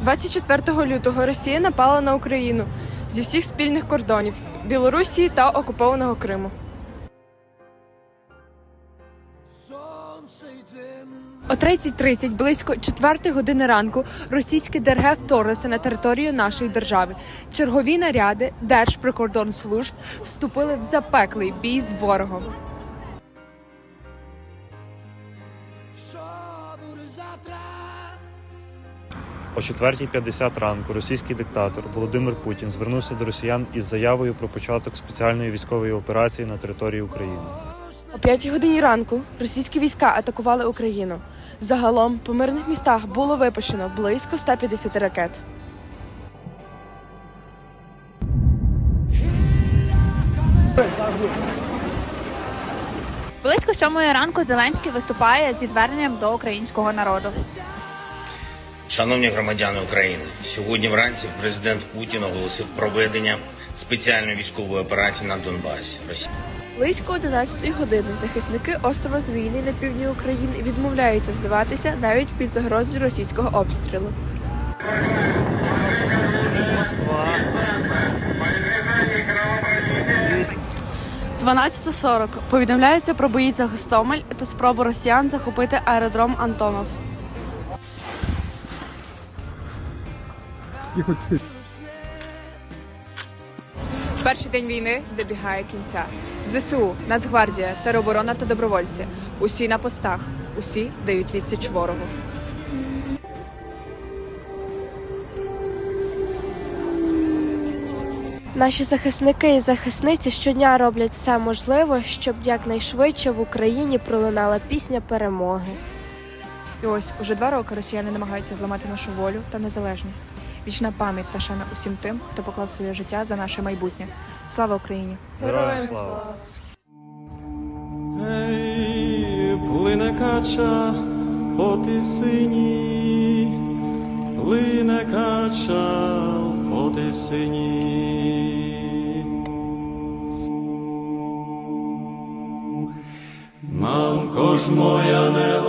24 лютого Росія напала на Україну зі всіх спільних кордонів Білорусі та окупованого Криму. О 30.30, близько 4 години ранку, російське ДРГ вторглося на територію нашої держави. Чергові наряди Держприкордонслужб вступили в запеклий бій з ворогом. О 4.50 ранку російський диктатор Володимир Путін звернувся до росіян із заявою про початок спеціальної військової операції на території України. О 5 годині ранку російські війська атакували Україну. Загалом по мирних містах було випущено близько 150 ракет. Близько сьомої ранку Зеленський виступає зі зверненням до українського народу. Шановні громадяни України, сьогодні вранці президент Путін оголосив проведення спеціальної військової операції на Донбасі. Росія Близько 11 години захисники острова Звійний на півдні України відмовляються здаватися навіть під загрозою російського обстрілу. 12.40. Повідомляється про бої за Гостомель та спробу росіян захопити аеродром Антонов. Перший день війни добігає кінця. ЗСУ, Нацгвардія, тероборона та добровольці. Усі на постах, усі дають відсіч ворогу. Наші захисники і захисниці щодня роблять все можливе, щоб якнайшвидше в Україні пролунала пісня перемоги. І ось уже два роки росіяни намагаються зламати нашу волю та незалежність. Вічна пам'ять та шана усім тим, хто поклав своє життя за наше майбутнє. Слава Україні! Героям слава! Ей, плине кача по тисині, плине кача по тисині. Мамко ж моя не